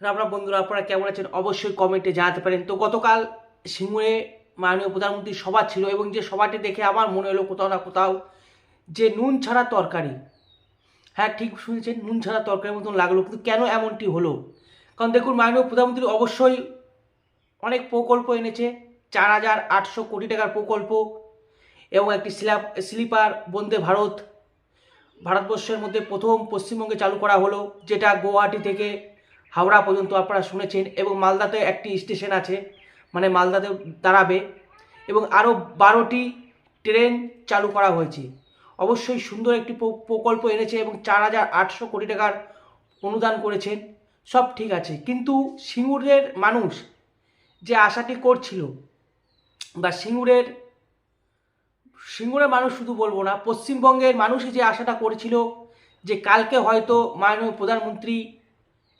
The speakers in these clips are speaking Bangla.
আপনার বন্ধুরা, আপনারা কেমন আছেন? অবশ্যই কমেন্টে জানাতে পারেন। তো গতকাল সিঙ্গুরে মাননীয় প্রধানমন্ত্রীর সভা ছিল এবং যে সভাটি দেখে আমার মনে হলো কোথাও না কোথাও যে নুন ছাড়া তরকারি। হ্যাঁ ঠিক শুনেছেন, নুন ছাড়া তরকারির মতন লাগল, কিন্তু কেন এমনটি হলো? কারণ দেখুন, মাননীয় প্রধানমন্ত্রী অবশ্যই অনেক প্রকল্প এনেছে, চার হাজার আটশো কোটি টাকার প্রকল্প এবং একটি স্ল্যাব স্লিপার, বন্দে ভারত, ভারতবর্ষের মধ্যে প্রথম পশ্চিমবঙ্গে চালু করা হলো, যেটা গুয়াহাটি থেকে হাওড়া পর্যন্ত আপনারা শুনেছেন এবং মালদাতে একটি স্টেশন আছে মানে মালদাতে দাঁড়াবে এবং আরও বারোটি ট্রেন চালু করা হয়েছে। অবশ্যই সুন্দর একটি প্র- প্রকল্প এনেছে এবং চার হাজার আটশো কোটি টাকার অনুদান করেছেন। সব ঠিক আছে। কিন্তু সিঙ্গুরের মানুষ যে আশাটি করছিল বা সিঙ্গুরের সিঙ্গুরের মানুষ শুধু বলব না, পশ্চিমবঙ্গের মানুষই যে আশাটা করেছিল যে কালকে হয়তো মাননীয় প্রধানমন্ত্রী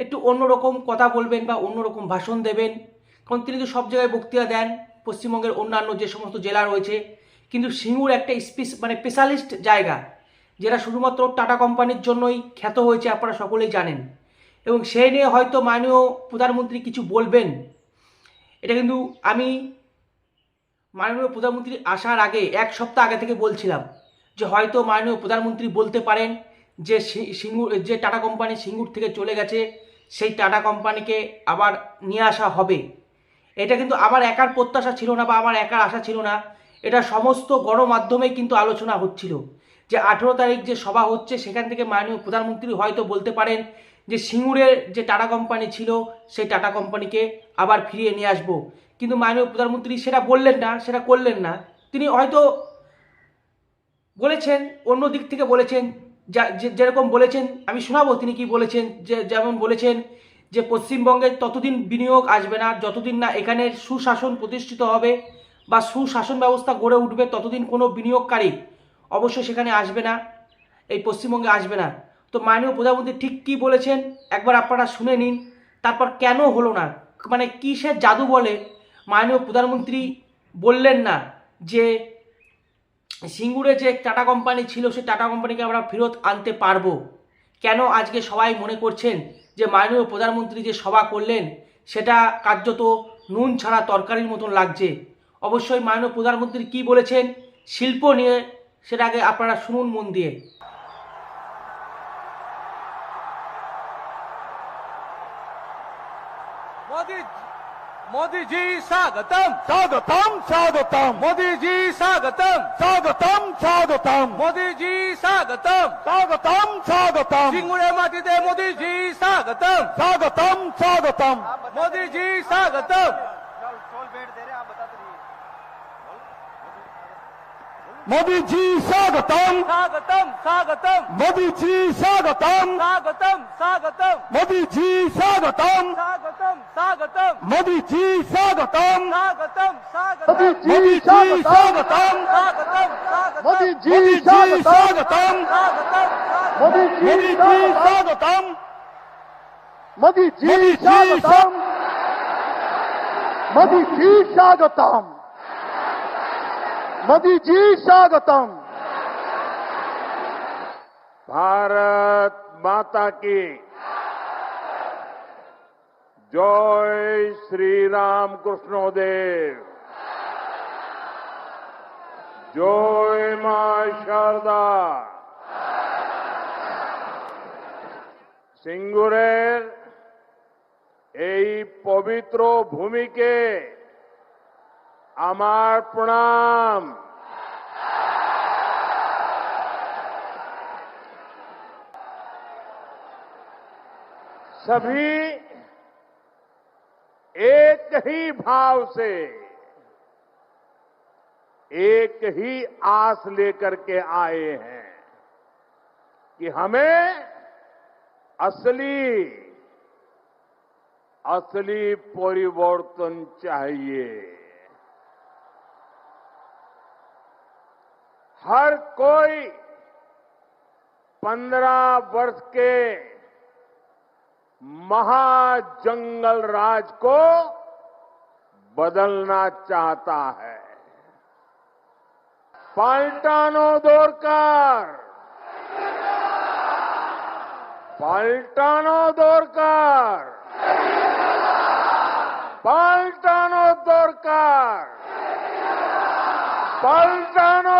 একটু অন্যরকম কথা বলবেন বা অন্যরকম ভাষণ দেবেন। কারণ তিনি তো সব জায়গায় বক্তৃতা দেন, পশ্চিমবঙ্গের অন্যান্য যে সমস্ত জেলা রয়েছে। কিন্তু সিঙ্গুর একটা স্পেস মানে স্পেশালিস্ট জায়গা, যেটা শুধুমাত্র টাটা কোম্পানির জন্যই খ্যাত হয়েছে আপনারা সকলেই জানেন। এবং সেই নিয়ে হয়তো মাননীয় প্রধানমন্ত্রী কিছু বলবেন। এটা কিন্তু আমি মাননীয় প্রধানমন্ত্রী আসার আগে এক সপ্তাহ আগে থেকে বলছিলাম যে হয়তো মাননীয় প্রধানমন্ত্রী বলতে পারেন যে সিঙ্গুর যে টাটা কোম্পানি সিঙ্গুর থেকে চলে গেছে। সেই টাটা কোম্পানিকে আবার নিয়ে আসা হবে। এটা কিন্তু আমার একার প্রত্যাশা ছিল না বা আমার একার আশা ছিল না। এটা সমস্ত গণমাধ্যমে কিন্তু আলোচনা হচ্ছিল যে আঠেরো তারিখ যে সভা হচ্ছে, সেখান থেকে মাননীয় প্রধানমন্ত্রী হয়তো বলতে পারেন যে সিঙ্গুরের যে টাটা কোম্পানি ছিল, সেই টাটা কোম্পানিকে আবার ফিরিয়ে নিয়ে আসব। কিন্তু মাননীয় প্রধানমন্ত্রী সেটা বললেন না, সেটা করলেন না। তিনি হয়তো বলেছেন, অন্য দিক থেকে বলেছেন যেরকম বলেছেন, আমি শোনাবো তিনি কি বলেছেন, যে, যেমন বলেছেন যে পশ্চিমবঙ্গে ততদিন বিনিয়োগ আসবে না, যতদিন না এখানের সুশাসন প্রতিষ্ঠিত হবে বা সুশাসন ব্যবস্থা গড়ে উঠবে, ততদিন কোনো বিনিয়োগকারী অবশ্যই সেখানে আসবে না, এই পশ্চিমবঙ্গে আসবে না। তো মাননীয় প্রধানমন্ত্রী ঠিক কি বলেছেন? একবার আপনারা শুনে নিন, তারপর কেন হলো না? মানে কিসের জাদু বলে মাননীয় প্রধানমন্ত্রী বললেন না যে সিঙ্গুরে যে টাটা কোম্পানি ছিল, সেই টাটা কোম্পানিকে আমরা ফেরত আনতে পারব। কেন আজকে সবাই মনে করছেন যে মাননীয় প্রধানমন্ত্রী যে সভা করলেন, সেটা কার্যত নুন ছাড়া তরকারির মতন লাগছে। অবশ্যই মাননীয় প্রধানমন্ত্রী কি বলেছেন, শিল্প নিয়ে সেটাকে আপনারা শুনুন মন দিয়ে। मोदी 摩的机刹个灯，刹个灯，刹个灯。摩的机刹个灯，刹个灯，刹个灯。摩的机刹个灯，刹个灯，刹个灯。摩的个灯，个灯，个灯。摩的个灯。मोदी जी स्वागतम मोदी जी स्वागतम। स्वागतम स्वागतम। मोदी जी स्वागतम। स्वागतम स्वागतम। मोदी जी स्वागतम। स्वागतम स्वागतम। मोदी जी स्वागतम। स्वागतम मोदी स्वागतम। जी स्वागतम स्वागतम। मोदी जी स्वागतम स्वागतम। मोदी जी स्वागतम। मोदी जी स्वागतम। मोदी जी स्वागतम। मोदी जी स्वागतम भारत माता की जय श्री राम कृष्णोदेव জয় মা শারদা সিঙ্গুরের এই পবিত্র ভূমিকে আমার প্রণাম सभी एक ही भाव से एक ही आस लेकर के आए हैं कि हमें असली असली परिवर्तन चाहिए हर कोई पंद्रह वर्ष के महाजंगल राज को बदलना चाहता है। पलटानो दौरकार। पलटानो दौरकार। पलटानो दौरकार। पलटानो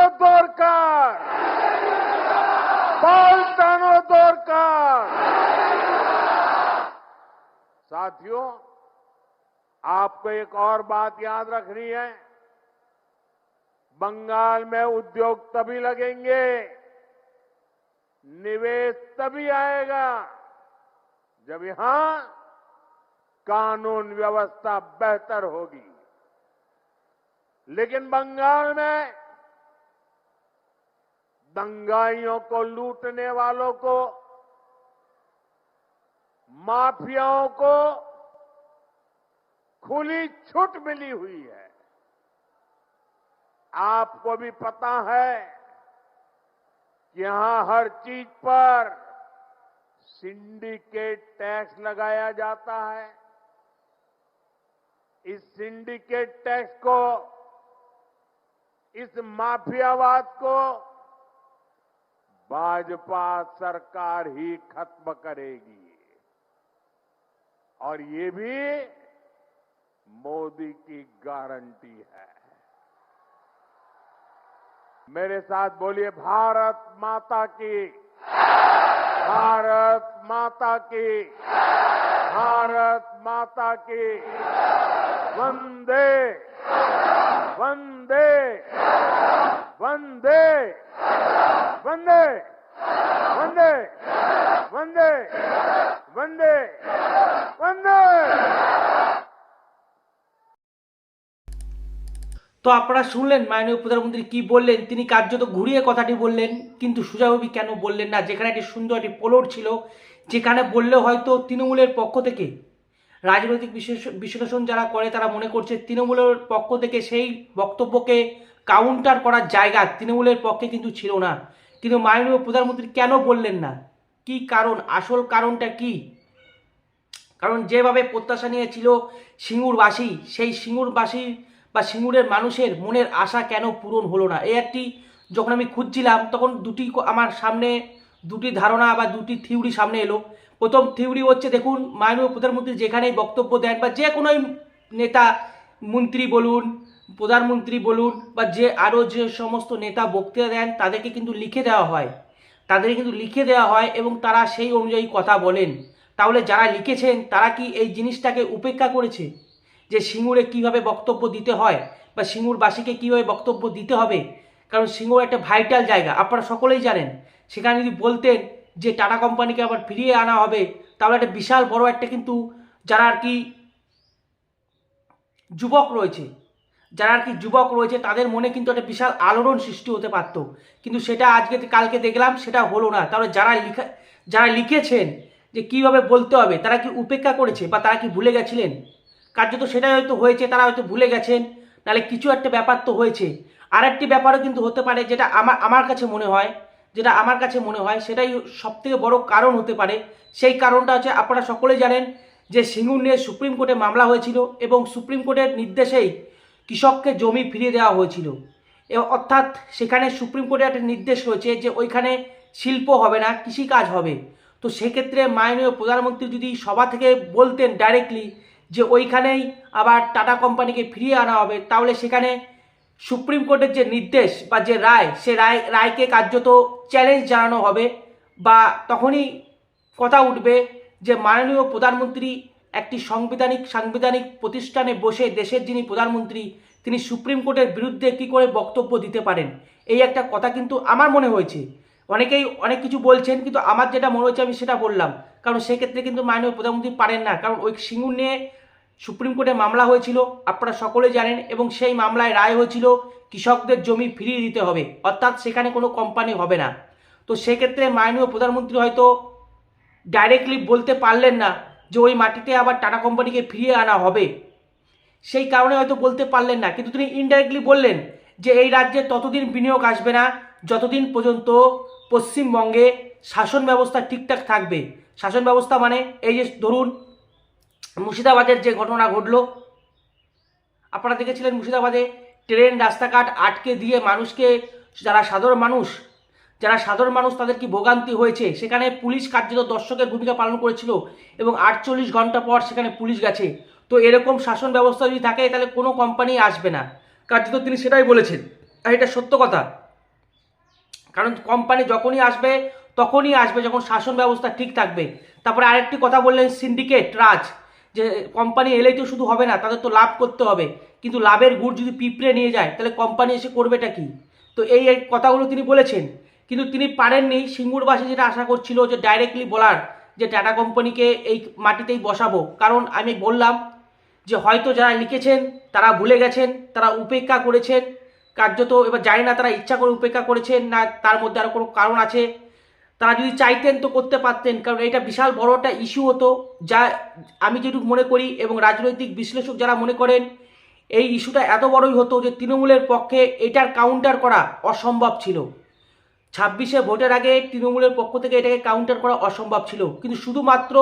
साथियों, आपको एक और बात याद रखनी है। बंगाल में उद्योग तभी लगेंगे, निवेश तभी आएगा, जब यहाँ कानून व्यवस्था बेहतर होगी। लेकिन बंगाल में दंगाइयों को लूटने वालों को माफियाओं को खुली छूट मिली हुई है। आपको भी पता है कि यहाँ हर चीज़ पर सिंडिकेट टैक्स लगाया जाता है। इस सिंडिकेट टैक्स को, इस माफियावाद को भाजपा सरकार ही खत्म करेगी। और ये भी मोदी की गारंटी है। मेरे साथ बोलिए, भारत माता की। भारत माता की। भारत माता की। वंदे। वंदे। वंदे। वंदे। वंदे। वंदे। তো আপনারা শুনলেন মাননীয় প্রধানমন্ত্রী কি বললেন? তিনি কার্যত ঘুরিয়ে কথাটি বললেন, কিন্তু সুজাবি কেন বললেন না? যেখানে একটি সুন্দর একটি পোলট ছিল, যেখানে বললেও হয়তো তৃণমূলের পক্ষ থেকে রাজনৈতিক বিশ্লেষণ যারা করে, তারা মনে করছে তৃণমূলের পক্ষ থেকে সেই বক্তব্যকে কাউন্টার করার জায়গা তৃণমূলের পক্ষে কিন্তু ছিল না। কিন্তু মাননীয় প্রধানমন্ত্রী কেন বললেন না? কি কারণ? আসল কারণটা কি? কারণ যেভাবে প্রত্যাশা নিয়েছিল সিঙ্গুরবাসী, সেই সিঙ্গুরবাসী বা সিঙ্গুরের মানুষের মনের আশা কেন পূরণ হলো না? এই একটি যখন আমি খুঁজছিলাম, তখন দুটি আমার সামনে দুটি ধারণা বা দুটি থিওরি সামনে এলো। প্রথম থিওরি হচ্ছে, দেখুন, মাননীয় প্রধানমন্ত্রী যেখানেই বক্তব্য দেন বা যে কোনোই নেতা মন্ত্রী বলুন, প্রধানমন্ত্রী বলুন বা যে আরও যে সমস্ত নেতা বক্তৃতা দেন, তাদেরকে কিন্তু লিখে দেওয়া হয়। তাদের কিন্তু লিখে দেওয়া হয় এবং তারা সেই অনুযায়ী কথা বলেন। তাহলে যারা লিখেছেন, তারা কি এই জিনিসটাকে উপেক্ষা করেছে? যে সিঙ্গুরে কীভাবে বক্তব্য দিতে হয় বা সিঙ্গুরবাসীকে কীভাবে বক্তব্য দিতে হবে? কারণ সিঙ্গুর একটা ভাইটাল জায়গা, আপনারা সকলেই জানেন। সেখানে যদি বলতেন যে টাটা কোম্পানিকে আবার ফিরিয়ে আনা হবে, তাহলে একটা বিশাল বড় একটা কিন্তু যারা আর কি যুবক রয়েছে যারা আর কি যুবক রয়েছে, তাদের মনে কিন্তু একটা বিশাল আলোড়ন সৃষ্টি হতে পারত। কিন্তু সেটা আজকে কালকে দেখলাম, সেটা হলো না। তাহলে যারা লিখা যারা লিখেছেন যে কীভাবে বলতে হবে, তারা কি উপেক্ষা করেছে বা তারা কি ভুলে গেছিলেন? কার্যত সেটাই হয়তো হয়েছে, তারা হয়তো ভুলে গেছেন। নাহলে কিছু একটা ব্যাপার তো হয়েছে। আর একটি ব্যাপারও কিন্তু হতে পারে, যেটা আমার আমার কাছে মনে হয়, যেটা আমার কাছে মনে হয়, সেটাই সবথেকে বড় কারণ হতে পারে। সেই কারণটা হচ্ছে, আপনারা সকলেই জানেন যে সিঙ্গুর নিয়ে সুপ্রিম কোর্টে মামলা হয়েছিল এবং সুপ্রিম কোর্টের নির্দেশেই কৃষককে জমি ফিরিয়ে দেওয়া হয়েছিল। অর্থাৎ সেখানে সুপ্রিম কোর্টের একটা নির্দেশ রয়েছে যে ওইখানে শিল্প হবে না, কৃষিকাজ হবে। তো সেক্ষেত্রে মাননীয় প্রধানমন্ত্রী যদি সভা থেকে বলতেন ডাইরেক্টলি যে ওইখানেই আবার টাটা কোম্পানিকে ফিরিয়ে আনা হবে, তাহলে সেখানে সুপ্রিম কোর্টের যে নির্দেশ বা যে রায়, সে রায়, রায়কে কার্যত চ্যালেঞ্জ জানানো হবে বা তখনই কথা উঠবে যে মাননীয় প্রধানমন্ত্রী একটি সাংবিধানিক সাংবিধানিক প্রতিষ্ঠানে বসে দেশের যিনি প্রধানমন্ত্রী, তিনি সুপ্রিম কোর্টের বিরুদ্ধে কি করে বক্তব্য দিতে পারেন? এই একটা কথা কিন্তু আমার মনে হয়েছে। অনেকেই অনেক কিছু বলছেন, কিন্তু আমার যেটা মনে হয়েছে আমি সেটা বললাম। কারণ সেক্ষেত্রে কিন্তু মাননীয় প্রধানমন্ত্রী পারেন না। কারণ ওই সিঙ্গুর নিয়ে সুপ্রিম কোর্টে মামলা হয়েছিল, আপনারা সকলে জানেন, এবং সেই মামলায় রায় হয়েছিল, কৃষকদের জমি ফিরিয়ে দিতে হবে। অর্থাৎ সেখানে কোনো কোম্পানি হবে না। তো সেক্ষেত্রে মাননীয় প্রধানমন্ত্রী হয়তো ডাইরেক্টলি বলতে পারলেন না যে ওই মাটিতে আবার টাটা কোম্পানিকে ফিরিয়ে আনা হবে। সেই কারণে হয়তো বলতে পারলেন না, কিন্তু তিনি ইনডাইরেক্টলি বললেন যে এই রাজ্যে ততদিন বিনিয়োগ আসবে না, যতদিন পর্যন্ত পশ্চিমবঙ্গে শাসন ব্যবস্থা ঠিকঠাক থাকবে। শাসন ব্যবস্থা মানে এই যে ধরুন, মুর্শিদাবাদের যে ঘটনা ঘটলো। আপনারা দেখেছিলেন মুর্শিদাবাদে ট্রেন, রাস্তাঘাট আটকে দিয়ে মানুষকে, যারা সাধারণ মানুষ যারা সাধারণ মানুষ তাদের কি ভোগান্তি হয়েছে? সেখানে পুলিশ কার্যত দর্শকের ভূমিকা পালন করেছিল এবং আটচল্লিশ ঘণ্টা পর সেখানে পুলিশ গেছে। তো এরকম শাসন ব্যবস্থা যদি থাকে, তাহলে কোনো কোম্পানি আসবে না। কার্যত তিনি সেটাই বলেছেন। আর এটা সত্য কথা। কারণ কোম্পানি যখনই আসবে, তখনই আসবে যখন শাসন ব্যবস্থা ঠিক থাকবে। তারপরে আরেকটি কথা বললেন সিন্ডিকেট রাজ, যে কোম্পানি এলেই তো শুধু হবে না, তাদের তো লাভ করতে হবে। কিন্তু লাভের গুড় যদি পিঁপড়ে নিয়ে যায়, তাহলে কোম্পানি এসে করবেটা কি? তো এই কথাগুলো তিনি বলেছেন। কিন্তু তিনি পারেননি। সিঙ্গুরবাসী যেটা আশা করছিল যে ডাইরেক্টলি বলার যে টাটা কোম্পানিকে এই মাটিতেই বসাবো। কারণ আমি বললাম যে হয়তো যারা লিখেছেন, তারা ভুলে গেছেন, তারা উপেক্ষা করেছেন। কার্যত এবার জানি না তারা ইচ্ছা করে উপেক্ষা করেছেন না তার মধ্যে আরও কোনো কারণ আছে। তারা যদি চাইতেন তো করতে পারতেন, কারণ এটা বিশাল বড় একটা ইস্যু হতো যা আমি যেটুকু মনে করি এবং রাজনৈতিক বিশ্লেষক যারা মনে করেন, এই ইস্যুটা এত বড়ই হতো যে তৃণমূলের পক্ষে এটার কাউন্টার করা অসম্ভব ছিল। ছাব্বিশে ভোটের আগে তৃণমূলের পক্ষ থেকে এটাকে কাউন্টার করা অসম্ভব ছিল। কিন্তু শুধুমাত্র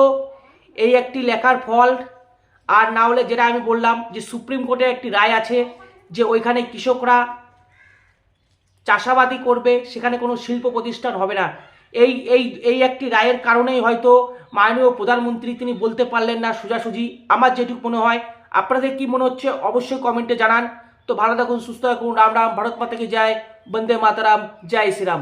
এই একটি লেখার ফল আর না হলে যেটা আমি বললাম যে সুপ্রিম কোর্টের একটি রায় আছে যে ওইখানে কৃষকরা চাষাবাদি করবে, সেখানে কোনো শিল্প প্রতিষ্ঠান হবে না। এই এই এই একটি রায়ের কারণেই হয়তো মাননীয় প্রধানমন্ত্রী তিনি বলতে পারলেন না সোজাসুজি। আমার যেটুকু মনে হয়, আপনাদের কি মনে হচ্ছে অবশ্যই কমেন্টে জানান। তো ভালো থাকুন, সুস্থ থাকুন, রাম রাম, ভারত মাতাকে যায় বন্দে মাতারাম, জয় শ্রীরাম।